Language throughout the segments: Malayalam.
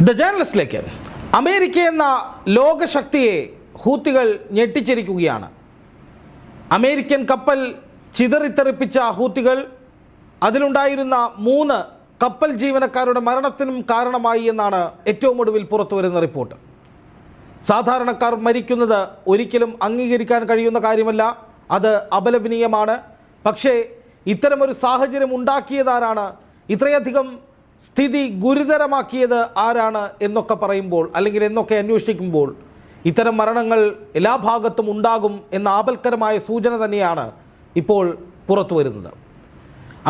ദ ജേർണലിസ്റ്റിലേക്ക് അമേരിക്ക എന്ന ലോകശക്തിയെ ഹൂത്തികൾ ഞെട്ടിച്ചിരിക്കുകയാണ്. അമേരിക്കൻ കപ്പൽ ചിതറിത്തെറിപ്പിച്ച ഹൂത്തികൾ അതിലുണ്ടായിരുന്ന മൂന്ന് കപ്പൽ ജീവനക്കാരുടെ മരണത്തിനും കാരണമായി എന്നാണ് ഏറ്റവും ഒടുവിൽ പുറത്തുവരുന്ന റിപ്പോർട്ട്. സാധാരണക്കാർ മരിക്കുന്നത് ഒരിക്കലും അംഗീകരിക്കാൻ കഴിയുന്ന കാര്യമല്ല. അത് അപലപനീയമാണ്. പക്ഷേ ഇത്തരമൊരു സാഹചര്യം ഉണ്ടാക്കിയതാരാണ്? ഇത്രയധികം സ്ഥിതി ഗുരുതരമാക്കിയത് ആരാണ് എന്നൊക്കെ പറയുമ്പോൾ അല്ലെങ്കിൽ എന്നൊക്കെ അന്വേഷിക്കുമ്പോൾ ഇത്തരം മരണങ്ങൾ എല്ലാ ഭാഗത്തും ഉണ്ടാകും എന്ന ആപൽക്കരമായ സൂചന തന്നെയാണ് ഇപ്പോൾ പുറത്തു വരുന്നത്.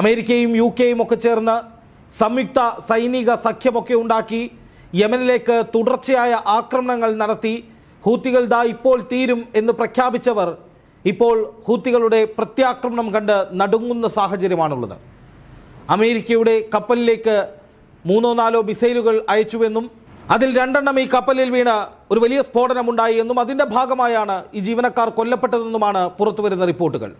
അമേരിക്കയും യു കെയും ഒക്കെ ചേർന്ന് സംയുക്ത സൈനിക സഖ്യമൊക്കെ ഉണ്ടാക്കി യമനിലേക്ക് തുടർച്ചയായ ആക്രമണങ്ങൾ നടത്തി ഹൂത്തികൾ ദാ ഇപ്പോൾ തീരും എന്ന് പ്രഖ്യാപിച്ചവർ ഇപ്പോൾ ഹൂത്തികളുടെ പ്രത്യാക്രമണം കണ്ട് നടുങ്ങുന്ന സാഹചര്യമാണുള്ളത്. അമേരിക്കയുടെ കപ്പലിലേക്ക് മൂന്നോ നാലോ മിസൈലുകൾ അയച്ചുവെന്നും അതിൽ രണ്ടെണ്ണം ഈ കപ്പലിൽ വീണ് ഒരു വലിയ സ്ഫോടനമുണ്ടായി എന്നും അതിന്റെ ഭാഗമായാണ് ഈ ജീവനക്കാർ കൊല്ലപ്പെട്ടതെന്നുമാണ് പുറത്തുവരുന്ന റിപ്പോർട്ടുകൾ.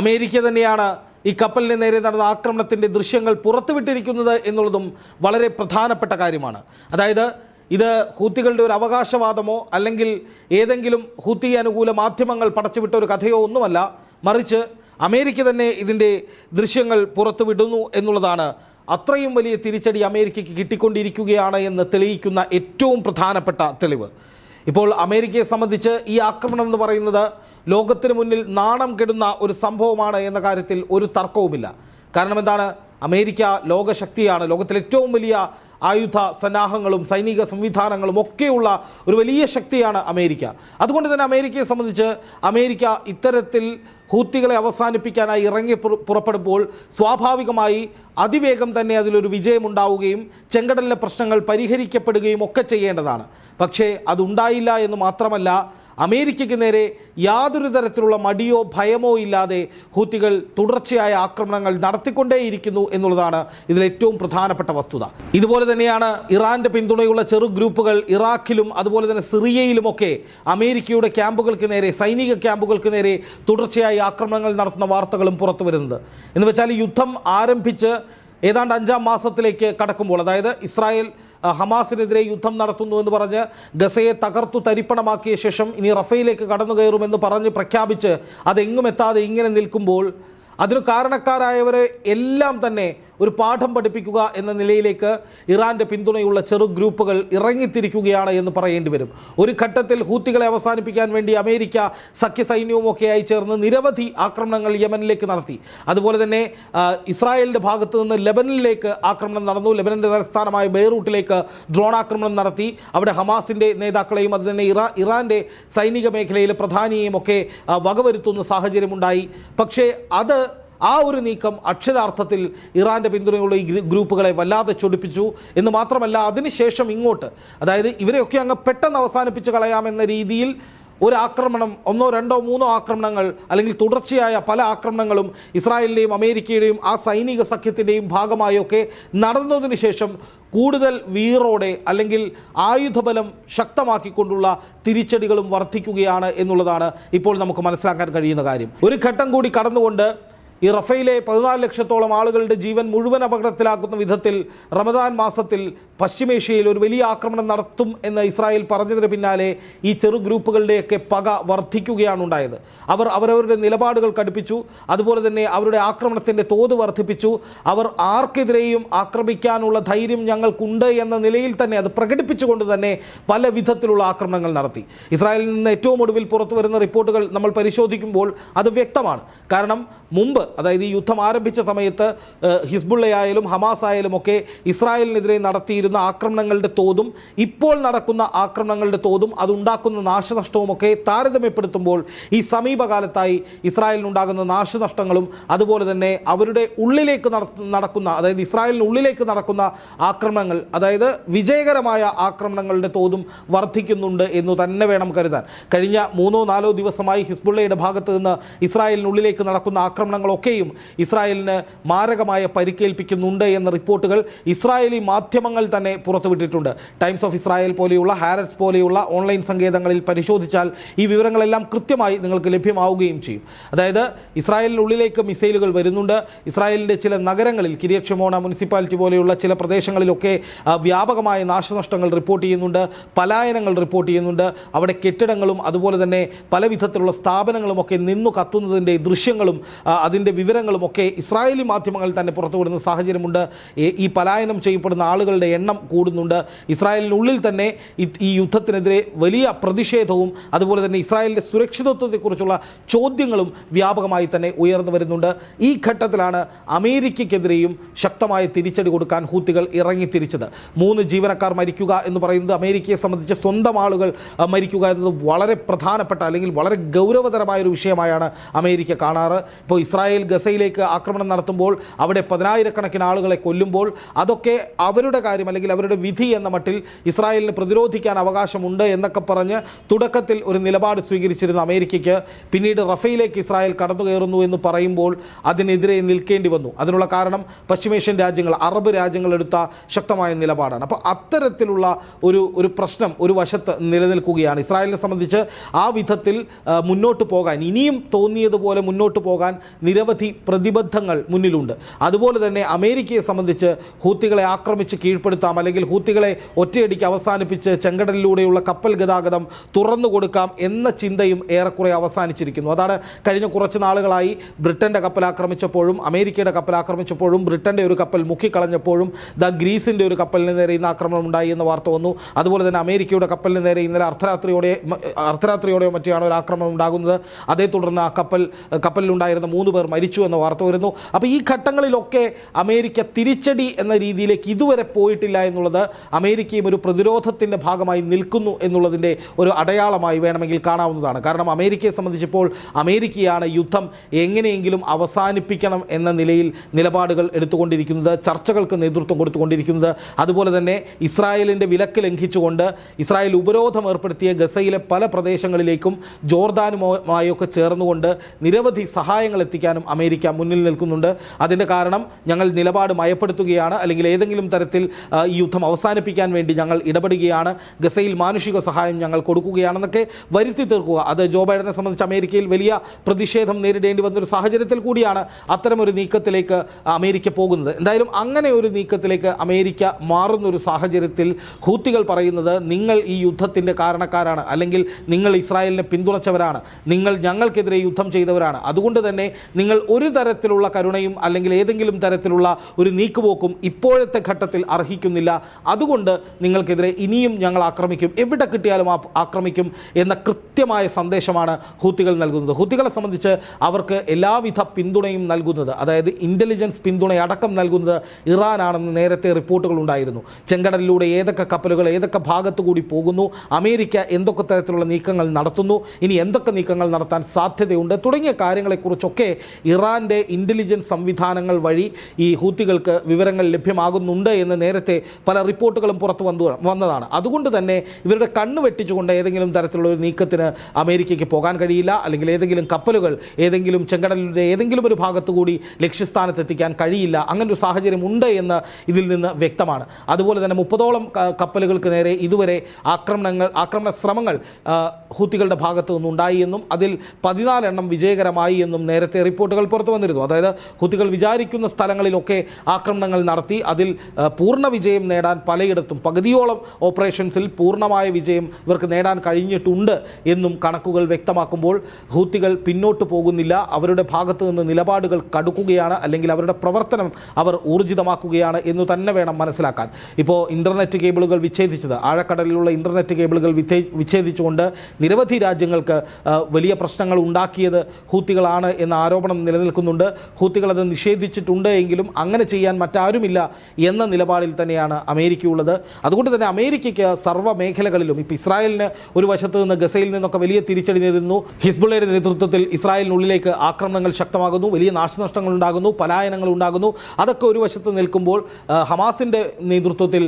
അമേരിക്ക തന്നെയാണ് ഈ കപ്പലിന് നേരെ നടന്ന ആക്രമണത്തിന്റെ ദൃശ്യങ്ങൾ പുറത്തുവിട്ടിരിക്കുന്നത് എന്നുള്ളതും വളരെ പ്രധാനപ്പെട്ട കാര്യമാണ്. അതായത് ഇത് ഹൂത്തികളുടെ ഒരു അവകാശവാദമോ അല്ലെങ്കിൽ ഏതെങ്കിലും ഹൂത്തി അനുകൂല മാധ്യമങ്ങൾ പടച്ചുവിട്ട ഒരു കഥയോ ഒന്നുമല്ല. മറിച്ച് അമേരിക്ക തന്നെ ഇതിന്റെ ദൃശ്യങ്ങൾ പുറത്തുവിടുന്നു എന്നുള്ളതാണ് അത്രയും വലിയ തിരിച്ചടി അമേരിക്കയ്ക്ക് കിട്ടിക്കൊണ്ടിരിക്കുകയാണ് എന്ന് തെളിയിക്കുന്ന ഏറ്റവും പ്രധാനപ്പെട്ട തെളിവ്. ഇപ്പോൾ അമേരിക്കയെ സംബന്ധിച്ച് ഈ ആക്രമണം എന്ന് പറയുന്നത് ലോകത്തിന് മുന്നിൽ നാണം കെടുന്ന ഒരു സംഭവമാണ് എന്ന കാര്യത്തിൽ ഒരു തർക്കവുമില്ല. കാരണം എന്താണ്? അമേരിക്ക ലോകശക്തിയാണ് ലോകത്തിലെ ഏറ്റവും വലിയ ആയുധ സന്നാഹങ്ങളും സൈനിക സംവിധാനങ്ങളും ഒക്കെയുള്ള ഒരു വലിയ ശക്തിയാണ് അമേരിക്ക. അതുകൊണ്ട് തന്നെ അമേരിക്കയെ സംബന്ധിച്ച് അമേരിക്ക ഇത്തരത്തിൽ ഹൂത്തികളെ അവസാനിപ്പിക്കാനായി ഇറങ്ങി പുറപ്പെടുമ്പോൾ സ്വാഭാവികമായി അതിവേഗം തന്നെ അതിലൊരു വിജയമുണ്ടാവുകയും ചെങ്കടലിലെ പ്രശ്നങ്ങൾ പരിഹരിക്കപ്പെടുകയും ഒക്കെ ചെയ്യേണ്ടതാണ്. പക്ഷേ അതുണ്ടായില്ല എന്ന് മാത്രമല്ല അമേരിക്കയ്ക്ക് നേരെ യാതൊരു തരത്തിലുള്ള മടിയോ ഭയമോ ഇല്ലാതെ ഹൂത്തികൾ തുടർച്ചയായ ആക്രമണങ്ങൾ നടത്തിക്കൊണ്ടേയിരിക്കുന്നു എന്നുള്ളതാണ് ഇതിൽ ഏറ്റവും പ്രധാനപ്പെട്ട വസ്തുത. ഇതുപോലെ തന്നെയാണ് ഇറാന്റെ പിന്തുണയുള്ള ചെറു ഗ്രൂപ്പുകൾ ഇറാഖിലും അതുപോലെ തന്നെ സിറിയയിലുമൊക്കെ അമേരിക്കയുടെ ക്യാമ്പുകൾക്ക് നേരെ സൈനിക ക്യാമ്പുകൾക്ക് നേരെ തുടർച്ചയായി ആക്രമണങ്ങൾ നടത്തുന്ന വാർത്തകളും പുറത്തു വരുന്നത് എന്ന് വെച്ചാൽ യുദ്ധം ആരംഭിച്ച് ഏതാണ്ട് അഞ്ചാം മാസത്തിലേക്ക് കടക്കുമ്പോൾ അതായത് ഇസ്രായേൽ ഹമാസിനെതിരെ യുദ്ധം നടത്തുന്നു എന്ന് പറഞ്ഞ് ഗസയെ തകർത്തു തരിപ്പണമാക്കിയ ശേഷം ഇനി റഫയിലേക്ക് കടന്നു കയറുമെന്ന് പറഞ്ഞ് പ്രഖ്യാപിച്ച് അതെങ്ങും എത്താതെ ഇങ്ങനെ നിൽക്കുമ്പോൾ അതിന് കാരണക്കാരായവരെ എല്ലാം തന്നെ ഒരു പാഠം പഠിപ്പിക്കുക എന്ന നിലയിലേക്ക് ഇറാന്റെ പിന്തുണയുള്ള ചെറു ഗ്രൂപ്പുകൾ ഇറങ്ങിത്തിരിക്കുകയാണ് എന്ന് പറയേണ്ടി വരും. ഒരു ഘട്ടത്തിൽ ഹൂത്തികളെ അവസാനിപ്പിക്കാൻ വേണ്ടി അമേരിക്ക സഖ്യസൈന്യവും ഒക്കെയായി ചേർന്ന് നിരവധി ആക്രമണങ്ങൾ യമനിലേക്ക് നടത്തി. അതുപോലെ തന്നെ ഇസ്രായേലിന്റെ ഭാഗത്ത് നിന്ന് ലെബനനിലേക്ക് ആക്രമണം നടന്നു. ലെബനന്റെ തലസ്ഥാനമായ ബെയ്റൂട്ടിലേക്ക് ഡ്രോൺ ആക്രമണം നടത്തി. അവിടെ ഹമാസിന്റെ നേതാക്കളെയും അതുതന്നെ ഇറാ ഇറാന്റെ സൈനിക മേഖലയിലെ പ്രധാനിയെയും ഒക്കെ വകവരുത്തുന്ന സാഹചര്യമുണ്ടായി. പക്ഷേ അത് ആ ഒരു നീക്കം അക്ഷരാർത്ഥത്തിൽ ഇറാന്റെ പിന്തുണയുള്ള ഈ ഗ്രൂപ്പുകളെ വല്ലാതെ ചൊടിപ്പിച്ചു എന്ന് മാത്രമല്ല അതിനുശേഷം ഇങ്ങോട്ട് അതായത് ഇവരെയൊക്കെ അങ്ങ് പെട്ടെന്ന് അവസാനിപ്പിച്ച് കളയാമെന്ന രീതിയിൽ ഒരു ആക്രമണം ഒന്നോ രണ്ടോ മൂന്നോ ആക്രമണങ്ങൾ അല്ലെങ്കിൽ തുടർച്ചയായ പല ആക്രമണങ്ങളും ഇസ്രായേലിന്റെയും അമേരിക്കയുടെയും ആ സൈനിക സഖ്യത്തിന്റെയും ഭാഗമായൊക്കെ നടന്നതിന് ശേഷം കൂടുതൽ വീറോടെ അല്ലെങ്കിൽ ആയുധബലം ശക്തമാക്കിക്കൊണ്ടുള്ള തിരിച്ചടികളും വർദ്ധിക്കുകയാണ് എന്നുള്ളതാണ് ഇപ്പോൾ നമുക്ക് മനസ്സിലാക്കാൻ കഴിയുന്ന കാര്യം. ഒരു ഘട്ടം കൂടി കടന്നുകൊണ്ട് ഈ റഫയിലെ പതിനാല് ലക്ഷത്തോളം ആളുകളുടെ ജീവൻ മുഴുവൻ അപകടത്തിലാക്കുന്ന വിധത്തിൽ റമദാൻ മാസത്തിൽ പശ്ചിമേഷ്യയിൽ ഒരു വലിയ ആക്രമണം നടത്തും എന്ന് ഇസ്രായേൽ പറഞ്ഞതിന് പിന്നാലെ ഈ ചെറു ഗ്രൂപ്പുകളുടെയൊക്കെ പക വർദ്ധിക്കുകയാണ് ഉണ്ടായത്. അവർ അവരവരുടെ നിലപാടുകൾ കടുപ്പിച്ചു. അതുപോലെ തന്നെ അവരുടെ ആക്രമണത്തിന്റെ തോത് വർദ്ധിപ്പിച്ചു. അവർ ആർക്കെതിരെയും ആക്രമിക്കാനുള്ള ധൈര്യം ഞങ്ങൾക്കുണ്ട് എന്ന നിലയിൽ തന്നെ അത് പ്രകടിപ്പിച്ചുകൊണ്ട് തന്നെ പല വിധത്തിലുള്ള ആക്രമണങ്ങൾ നടത്തി. ഇസ്രായേലിൽ നിന്ന് ഏറ്റവും ഒടുവിൽ പുറത്തു വരുന്ന റിപ്പോർട്ടുകൾ നമ്മൾ പരിശോധിക്കുമ്പോൾ അത് വ്യക്തമാണ്. കാരണം മുമ്പ് അതായത് ഈ യുദ്ധം ആരംഭിച്ച സമയത്ത് ഹിസ്ബുള്ളയായാലും ഹമാസ് ആയാലും ഒക്കെ ഇസ്രായേലിനെതിരെ നടത്തിയിരുന്ന ആക്രമണങ്ങളുടെ തോതും ഇപ്പോൾ നടക്കുന്ന ആക്രമണങ്ങളുടെ തോതും അതുണ്ടാക്കുന്ന നാശനഷ്ടവുമൊക്കെ താരതമ്യപ്പെടുത്തുമ്പോൾ ഈ സമീപകാലത്തായി ഇസ്രായേലിനുണ്ടാകുന്ന നാശനഷ്ടങ്ങളും അതുപോലെ തന്നെ അവരുടെ ഉള്ളിലേക്ക് നടക്കുന്ന അതായത് ഇസ്രായേലിന് ഉള്ളിലേക്ക് നടക്കുന്ന ആക്രമണങ്ങൾ അതായത് വിജയകരമായ ആക്രമണങ്ങളുടെ തോതും വർദ്ധിക്കുന്നുണ്ട് എന്ന് തന്നെ വേണം കരുതാൻ. കഴിഞ്ഞ മൂന്നോ നാലോ ദിവസമായി ഹിസ്ബുള്ളയുടെ ഭാഗത്ത് നിന്ന് ഇസ്രായേലിനുള്ളിലേക്ക് നടക്കുന്ന ആക്രമണങ്ങളൊക്കെയും ഇസ്രായേലിന് മാരകമായ പരിക്കേൽപ്പിക്കുന്നുണ്ട് എന്ന റിപ്പോർട്ടുകൾ ഇസ്രായേലി മാധ്യമങ്ങൾ തന്നെ തന്നെ പുറത്തുവിട്ടിട്ടുണ്ട്. ടൈംസ് ഓഫ് ഇസ്രായേൽ പോലെയുള്ള ഹാരറ്റ്സ് പോലെയുള്ള ഓൺലൈൻ സങ്കേതങ്ങളിൽ പരിശോധിച്ചാൽ ഈ വിവരങ്ങളെല്ലാം കൃത്യമായി നിങ്ങൾക്ക് ലഭ്യമാവുകയും ചെയ്യും. അതായത് ഇസ്രായേലിനുള്ളിലേക്ക് മിസൈലുകൾ വരുന്നുണ്ട്. ഇസ്രായേലിന്റെ ചില നഗരങ്ങളിൽ കിരിയക്ഷമോണ മുനിസിപ്പാലിറ്റി പോലെയുള്ള ചില പ്രദേശങ്ങളിലൊക്കെ വ്യാപകമായ നാശനഷ്ടങ്ങൾ റിപ്പോർട്ട് ചെയ്യുന്നുണ്ട്. പലായനങ്ങൾ റിപ്പോർട്ട് ചെയ്യുന്നുണ്ട്. അവിടെ കെട്ടിടങ്ങളും അതുപോലെ തന്നെ പല വിധത്തിലുള്ള സ്ഥാപനങ്ങളും ഒക്കെ നിന്നു കത്തുന്നതിന്റെ ദൃശ്യങ്ങളും അതിന്റെ വിവരങ്ങളും ഒക്കെ ഇസ്രായേലി മാധ്യമങ്ങളിൽ തന്നെ പുറത്തുവിടുന്ന സാഹചര്യമുണ്ട്. ഈ പലായനം ചെയ്യപ്പെടുന്ന ആളുകളുടെ എണ്ണം കൂടുന്നുണ്ട്. ഇസ്രായേലിനുള്ളിൽ തന്നെ ഈ യുദ്ധത്തിനെതിരെ വലിയ പ്രതിഷേധവും അതുപോലെ തന്നെ ഇസ്രായേലിന്റെ സുരക്ഷിതത്വത്തെക്കുറിച്ചുള്ള ചോദ്യങ്ങളും വ്യാപകമായി തന്നെ ഉയർന്നു വരുന്നുണ്ട്. ഈ ഘട്ടത്തിലാണ് അമേരിക്കയ്ക്കെതിരെയും ശക്തമായ തിരിച്ചടി കൊടുക്കാൻ ഹൂത്തികൾ ഇറങ്ങിത്തിരിച്ചത്. മൂന്ന് ജീവനക്കാർ മരിക്കുക എന്ന് പറയുന്നത് അമേരിക്കയെ സംബന്ധിച്ച് സ്വന്തം ആളുകൾ മരിക്കുക എന്നത് വളരെ പ്രധാനപ്പെട്ട അല്ലെങ്കിൽ വളരെ ഗൗരവതരമായ ഒരു വിഷയമായാണ് അമേരിക്ക കാണാറ്. ഇപ്പോൾ ഇസ്രായേൽ ഗസയിലേക്ക് ആക്രമണം നടത്തുമ്പോൾ അവിടെ പതിനായിരക്കണക്കിന് ആളുകളെ കൊല്ലുമ്പോൾ അതൊക്കെ അവരുടെ കാര്യം അല്ലെങ്കിൽ അവരുടെ വിധി എന്ന മട്ടിൽ ഇസ്രായേലിന് പ്രതിരോധിക്കാൻ അവകാശമുണ്ട് എന്നൊക്കെ പറഞ്ഞ് തുടക്കത്തിൽ ഒരു നിലപാട് സ്വീകരിച്ചിരുന്ന അമേരിക്കയ്ക്ക് പിന്നീട് റഫയിലേക്ക് ഇസ്രായേൽ കടന്നു കയറുന്നു എന്ന് പറയുമ്പോൾ അതിനെതിരെ നിൽക്കേണ്ടി വന്നു. അതിനുള്ള കാരണം പശ്ചിമേഷ്യൻ രാജ്യങ്ങൾ അറബ് രാജ്യങ്ങൾ എടുത്ത ശക്തമായ നിലപാടാണ്. അപ്പോൾ അത്തരത്തിലുള്ള ഒരു ഒരു പ്രശ്നം ഒരു വശത്ത് നിലനിൽക്കുകയാണ്. ഇസ്രായേലിനെ സംബന്ധിച്ച് ആ വിധത്തിൽ മുന്നോട്ട് പോകാൻ ഇനിയും തോന്നിയതുപോലെ മുന്നോട്ട് പോകാൻ നിരവധി പ്രതിബദ്ധങ്ങൾ മുന്നിലുണ്ട്. അതുപോലെ തന്നെ അമേരിക്കയെ സംബന്ധിച്ച് ഹൂത്തികളെ ആക്രമിച്ച് കീഴ്പ്പെടുത്താം അല്ലെങ്കിൽ ഹൂത്തികളെ ഒറ്റയടിക്ക് അവസാനിപ്പിച്ച് ചെങ്കടലിലൂടെയുള്ള കപ്പൽ ഗതാഗതം തുറന്നു കൊടുക്കാം എന്ന ചിന്തയും ഏറെക്കുറെ അവസാനിച്ചിരിക്കുന്നു. അതാണ് കഴിഞ്ഞ കുറച്ച് നാളുകളായി ബ്രിട്ടന്റെ കപ്പൽ ആക്രമിച്ചപ്പോഴും അമേരിക്കയുടെ കപ്പൽ ആക്രമിച്ചപ്പോഴും ബ്രിട്ടന്റെ ഒരു കപ്പൽ മുക്കിക്കളഞ്ഞപ്പോഴും ദ ഗ്രീസിന്റെ ഒരു കപ്പലിന് നേരെ ഇന്ന് ആക്രമണം ഉണ്ടായി എന്ന വാർത്ത വന്നു. അതുപോലെ തന്നെ അമേരിക്കയുടെ കപ്പലിന് നേരെ ഇന്നലെ അർദ്ധരാത്രിയോടെ അർദ്ധരാത്രിയോടെയോ മറ്റാണ് ഒരു ആക്രമണം ഉണ്ടാകുന്നത്. അതേ തുടർന്ന് ആ കപ്പൽ കപ്പലിലുണ്ടായിരുന്ന മൂന്ന് പേർ മരിച്ചു എന്ന വാർത്ത വരുന്നു. അപ്പോൾ ഈ ഘട്ടങ്ങളിലൊക്കെ അമേരിക്ക തിരിച്ചടി എന്ന രീതിയിലേക്ക് ഇതുവരെ പോയിട്ടില്ല എന്നുള്ളത് അമേരിക്കയും ഒരു പ്രതിരോധത്തിന്റെ ഭാഗമായി നിൽക്കുന്നു എന്നുള്ളതിന്റെ ഒരു അടയാളമായി വേണമെങ്കിൽ കാണാവുന്നതാണ്. കാരണം അമേരിക്കയെ സംബന്ധിച്ചിപ്പോൾ അമേരിക്കയാണ് യുദ്ധം എങ്ങനെയെങ്കിലും അവസാനിപ്പിക്കണം എന്ന നിലയിൽ നിലപാടുകൾ എടുത്തുകൊണ്ടിരിക്കുന്നത് ചർച്ചകൾക്ക് നേതൃത്വം കൊടുത്തുകൊണ്ടിരിക്കുന്നത്. അതുപോലെ തന്നെ ഇസ്രായേലിന്റെ വിലക്ക് ലംഘിച്ചുകൊണ്ട് ഇസ്രായേൽ ഉപരോധം ഏർപ്പെടുത്തിയ ഗസയിലെ പല പ്രദേശങ്ങളിലേക്കും ജോർദാനുമായൊക്കെ ചേർന്നുകൊണ്ട് നിരവധി സഹായങ്ങൾ എത്തിക്കാനും അമേരിക്ക മുന്നിൽ നിൽക്കുന്നുണ്ട്. അതിന്റെ കാരണം ഞങ്ങൾ നിലപാട് മയപ്പെടുത്തുകയാണ്. അല്ലെങ്കിൽ ഏതെങ്കിലും തരത്തിൽ ഈ യുദ്ധം അവസാനിപ്പിക്കാൻ വേണ്ടി ഞങ്ങൾ ഇടപെടുകയാണ്. ഗസയിൽ മാനുഷിക സഹായം ഞങ്ങൾ കൊടുക്കുകയാണെന്നൊക്കെ വരുത്തി തീർക്കുക. അത് ജോ ബൈഡനെ സംബന്ധിച്ച് അമേരിക്കയിൽ വലിയ പ്രതിഷേധം നേരിടേണ്ടി വന്നൊരു സാഹചര്യത്തിൽ കൂടിയാണ് അത്തരമൊരു നീക്കത്തിലേക്ക് അമേരിക്ക പോകുന്നത്. എന്തായാലും അങ്ങനെ ഒരു നീക്കത്തിലേക്ക് അമേരിക്ക മാറുന്നൊരു സാഹചര്യത്തിൽ ഹൂത്തികൾ പറയുന്നത് നിങ്ങൾ ഈ യുദ്ധത്തിന്റെ കാരണക്കാരാണ് അല്ലെങ്കിൽ നിങ്ങൾ ഇസ്രായേലിനെ പിന്തുണച്ചവരാണ് നിങ്ങൾ ഞങ്ങൾക്കെതിരെ യുദ്ധം ചെയ്തവരാണ്. അതുകൊണ്ട് തന്നെ നിങ്ങൾ ഒരു തരത്തിലുള്ള കരുണയും അല്ലെങ്കിൽ ഏതെങ്കിലും തരത്തിലുള്ള ഒരു നീക്കുപോക്കും ഇപ്പോഴത്തെ ഘട്ടത്തിൽ അർഹിക്കുന്നില്ല അതുകൊണ്ട് നിങ്ങൾക്കെതിരെ ഇനിയും ഞങ്ങൾ ആക്രമിക്കും. എവിടെ കിട്ടിയാലും ആക്രമിക്കും എന്ന കൃത്യമായ സന്ദേശമാണ് ഹൂത്തികൾ നൽകുന്നത്. ഹൂത്തികളെ സംബന്ധിച്ച് അവർക്ക് എല്ലാവിധ പിന്തുണയും നൽകുന്നത് അതായത് ഇന്റലിജൻസ് പിന്തുണയടക്കം നൽകുന്നത് ഇറാനാണെന്ന് നേരത്തെ റിപ്പോർട്ടുകൾ ഉണ്ടായിരുന്നു. ചെങ്കടലിലൂടെ ഏതൊക്കെ കപ്പലുകൾ ഏതൊക്കെ ഭാഗത്തു കൂടി പോകുന്നു അമേരിക്ക എന്തൊക്കെ തരത്തിലുള്ള നീക്കങ്ങൾ നടത്തുന്നു ഇനി എന്തൊക്കെ നീക്കങ്ങൾ നടത്താൻ സാധ്യതയുണ്ട് തുടങ്ങിയ കാര്യങ്ങളെക്കുറിച്ചൊക്കെ ഇറാന്റെ ഇന്റലിജൻസ് സംവിധാനങ്ങൾ വഴി ഈ ഹൂത്തികൾക്ക് വിവരങ്ങൾ ലഭ്യമാകുന്നുണ്ട് എന്ന് നേരത്തെ പല റിപ്പോർട്ടുകളും പുറത്തു വന്നു വന്നതാണ്. അതുകൊണ്ട് തന്നെ ഇവരുടെ കണ്ണ് വെട്ടിച്ചുകൊണ്ട് ഏതെങ്കിലും തരത്തിലുള്ള ഒരു നീക്കത്തിന് അമേരിക്കയ്ക്ക് പോകാൻ കഴിയില്ല. അല്ലെങ്കിൽ ഏതെങ്കിലും കപ്പലുകൾ ഏതെങ്കിലും ചെങ്കടലിന്റെ ഏതെങ്കിലും ഒരു ഭാഗത്തുകൂടി കൂടി ലക്ഷ്യസ്ഥാനത്ത് എത്തിക്കാൻ കഴിയില്ല. അങ്ങനെ ഒരു സാഹചര്യം ഉണ്ട് എന്ന് ഇതിൽ നിന്ന് വ്യക്തമാണ്. അതുപോലെ തന്നെ മുപ്പതോളം കപ്പലുകൾക്ക് നേരെ ഇതുവരെ ആക്രമണങ്ങൾ ആക്രമണ ശ്രമങ്ങൾ ഹൂത്തികളുടെ ഭാഗത്തു നിന്നുണ്ടായി എന്നും അതിൽ പതിനാലെണ്ണം വിജയകരമായി എന്നും നേരത്തെ റിപ്പോർട്ടുകൾ പുറത്തു വന്നിരുന്നു. അതായത് ഹൂത്തികൾ വിചാരിക്കുന്ന സ്ഥലങ്ങളിലൊക്കെ ആക്രമണങ്ങൾ നടത്തി അതിൽ പൂർണ വിജയം നേടാൻ പലയിടത്തും പകുതിയോളം ഓപ്പറേഷൻസിൽ പൂർണമായ വിജയം ഇവർക്ക് നേടാൻ കഴിഞ്ഞിട്ടുണ്ട് എന്നും കണക്കുകൾ വ്യക്തമാക്കുമ്പോൾ ഹൂത്തികൾ പിന്നോട്ട് പോകുന്നില്ല. അവരുടെ ഭാഗത്തു നിന്ന് നിലപാടുകൾ കടുക്കുകയാണ് അല്ലെങ്കിൽ അവരുടെ പ്രവർത്തനം അവർ ഊർജിതമാക്കുകയാണ് എന്ന് തന്നെ വേണം മനസ്സിലാക്കാൻ. ഇപ്പോൾ ഇന്റർനെറ്റ് കേബിളുകൾ വിച്ഛേദിച്ചത് ആഴക്കടലിലുള്ള ഇന്റർനെറ്റ് കേബിളുകൾ വിച്ഛേ- വിച്ഛേദിച്ചുകൊണ്ട് നിരവധി രാജ്യങ്ങൾക്ക് വലിയ പ്രശ്നങ്ങൾ ഉണ്ടാക്കിയത് ഹൂത്തികളാണ് എന്ന ആരോപണം നിലനിൽക്കുന്നുണ്ട്. ഹൂത്തികൾ അത് നിഷേധിച്ചിട്ടുണ്ട് എങ്കിലും അങ്ങനെ ചെയ്യാൻ മറ്റാരുമില്ല എന്ന നിലപാടിൽ തന്നെയാണ് അമേരിക്കയുള്ളത്. അതുകൊണ്ട് തന്നെ അമേരിക്കയ്ക്ക് സർവ മേഖലകളിലും ഇപ്പോൾ ഇസ്രായേലിന് ഒരു വശത്ത് നിന്ന് ഗസയിൽ നിന്നൊക്കെ വലിയ തിരിച്ചടി നേരിടുന്നു. ഹിസ്ബുള്ളയുടെ നേതൃത്വത്തിൽ ഇസ്രായേലിനുള്ളിലേക്ക് ആക്രമണങ്ങൾ ശക്തമാകുന്നു. വലിയ നാശനഷ്ടങ്ങൾ ഉണ്ടാകുന്നു. പലായനങ്ങൾ ഉണ്ടാകുന്നു. അതൊക്കെ ഒരു വശത്ത് നിൽക്കുമ്പോൾ ഹമാസിന്റെ നേതൃത്വത്തിൽ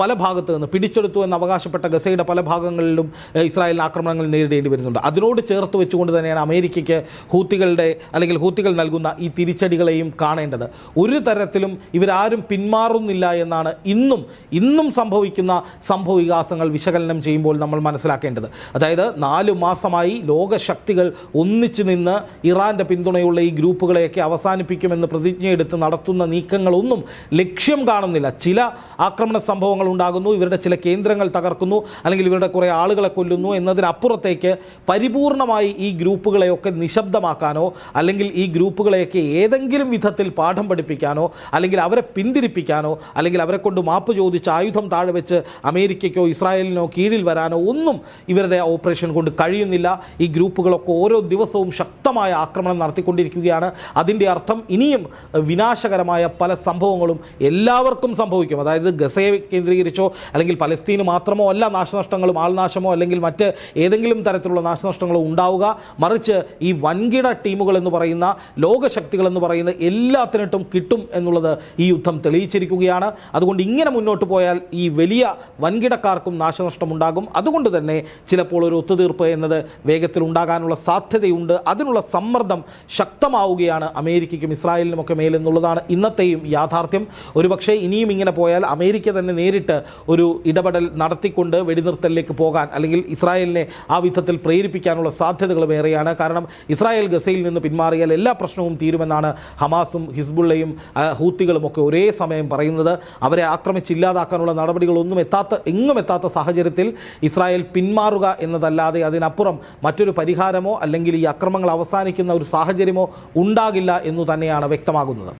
പല ഭാഗത്ത് നിന്ന് പിടിച്ചെടുത്തു എന്ന് അവകാശപ്പെട്ട ഗസയുടെ പല ഭാഗങ്ങളിലും ഇസ്രായേലിന് ആക്രമണങ്ങൾ നേരിടേണ്ടി വരുന്നുണ്ട്. അതിനോട് ചേർത്ത് വെച്ചുകൊണ്ട് തന്നെയാണ് അമേരിക്കയ്ക്ക് ഹൂത്തികളുടെ അല്ലെങ്കിൽ ഹൂത്തികൾ നൽകുന്ന ഈ തിരിച്ചടികളെയും കാണേണ്ടത്. ഒരു തരത്തിലും ഇവരാരും പിന്മാറുന്നില്ല എന്നാണ് ഇന്നും ഇന്നും സംഭവിക്കുന്ന സംഭവവികാസങ്ങൾ വിശകലനം ചെയ്യുമ്പോൾ നമ്മൾ മനസ്സിലാക്കേണ്ടത്. അതായത് നാല് മാസമായി ലോകശക്തികൾ ഒന്നിച്ചു നിന്ന് ഇറാന്റെ പിന്തുണയുള്ള ഈ ഗ്രൂപ്പുകളെയൊക്കെ അവസാനിപ്പിക്കുമെന്ന് പ്രതിജ്ഞയെടുത്ത് നടത്തുന്ന നീക്കങ്ങളൊന്നും ലക്ഷ്യം കാണുന്നില്ല. ചില ആക്രമണ സംഭവങ്ങൾ ഉണ്ടാകുന്നു ഇവരുടെ ചില കേന്ദ്രങ്ങൾ തകർക്കുന്നു അല്ലെങ്കിൽ ഇവരുടെ കുറേ ആളുകളെ കൊല്ലുന്നു എന്നതിനപ്പുറത്തേക്ക് പരിപൂർണമായി ഈ ഗ്രൂപ്പുകളെയൊക്കെ നിശബ്ദമാക്കാനോ അല്ലെങ്കിൽ ഈ ഗ്രൂപ്പുകളെയൊക്കെ ഏതെങ്കിലും വിധത്തിൽ പാഠം പഠിപ്പിക്കാനോ അല്ലെങ്കിൽ അവരെ പിന്തിരിപ്പിക്കാനോ അല്ലെങ്കിൽ അവരെ കൊണ്ട് മാപ്പ് ചോദിച്ച് ആയുധം താഴെ വെച്ച് അമേരിക്കയ്ക്കോ ഇസ്രായേലിനോ കീഴിൽ വരാനോ ഒന്നും ഇവരുടെ ഓപ്പറേഷൻ കൊണ്ട് കഴിയുന്നില്ല. ഈ ഗ്രൂപ്പുകളൊക്കെ ഓരോ ദിവസവും ശക്തമായ ആക്രമണം നടത്തിക്കൊണ്ടിരിക്കുകയാണ്. അതിന്റെ അർത്ഥം ഇനിയും വിനാശകരമായ പല സംഭവങ്ങളും എല്ലാവർക്കും സംഭവിക്കും. അതായത് ഗസയെ കേന്ദ്രീകരിച്ചോ അല്ലെങ്കിൽ പലസ്തീന് മാത്രമോ അല്ല നാശനഷ്ടങ്ങളും ആൾനാശമോ അല്ലെങ്കിൽ മറ്റ് ഏതെങ്കിലും തരത്തിലുള്ള നാശനഷ്ടങ്ങളോ ഉണ്ടാവുക. മറിച്ച് ഈ വൻകിട ടീമുകൾ എന്ന് പറയുന്ന ലോകശക്തികൾ എന്ന് പറയുന്ന എല്ലാത്തിനിട്ടും കിട്ടും എന്നുള്ളത് ഈ യുദ്ധം തെളിയിച്ചിരിക്കുകയാണ്. അതുകൊണ്ട് ഇങ്ങനെ മുന്നോട്ട് പോയാൽ ഈ വലിയ വൻകിടക്കാർക്കും നാശനഷ്ടമുണ്ടാകും. അതുകൊണ്ട് തന്നെ ചിലപ്പോൾ ഒരു ഒത്തുതീർപ്പ് എന്നത് വേഗത്തിൽ ഉണ്ടാകാനുള്ള സാധ്യതയുണ്ട്. അതിനുള്ള സമ്മർദ്ദം ശക്തമാവുകയാണ് അമേരിക്കയ്ക്കും ഇസ്രായേലിനുമൊക്കെ മേലെന്നുള്ളതാണ് ഇന്നത്തെയും യാഥാർത്ഥ്യം. ഒരുപക്ഷെ ഇനിയും ഇങ്ങനെ പോയാൽ അമേരിക്ക തന്നെ നേരിട്ട് ഒരു ഇടപെടൽ നടത്തിക്കൊണ്ട് വെടിനിർത്തലിലേക്ക് പോകാൻ അല്ലെങ്കിൽ ഇസ്രായേലിനെ ആ വിധത്തിൽ പ്രേരിപ്പിക്കാനുള്ള സാധ്യതകളും ഏറെയാണ് കാരണം ഇസ്രായേൽ ഗസയിൽ നിന്ന് പിന്മാറിയാൽ എല്ലാ പ്രശ്നവും തീരുമെന്നാണ് ഹമാസും ഹിസ്ബുള്ളയും ഹൂത്തികളും ഒക്കെ ഒരേ സമയം പറയുന്നത്. അവരെ ആക്രമിച്ചില്ലാതാക്കാനുള്ള നടപടികളൊന്നും എത്താത്ത എങ്ങും എത്താത്ത സാഹചര്യത്തിൽ ഇസ്രായേൽ പിന്മാറുക എന്നതല്ലാതെ അതിനപ്പുറം മറ്റൊരു പരിഹാരമോ അല്ലെങ്കിൽ ഈ അക്രമങ്ങൾ അവസാനിക്കുന്ന ഒരു സാഹചര്യമോ ഉണ്ടാകില്ല എന്നു തന്നെയാണ് വ്യക്തമാകുന്നത്.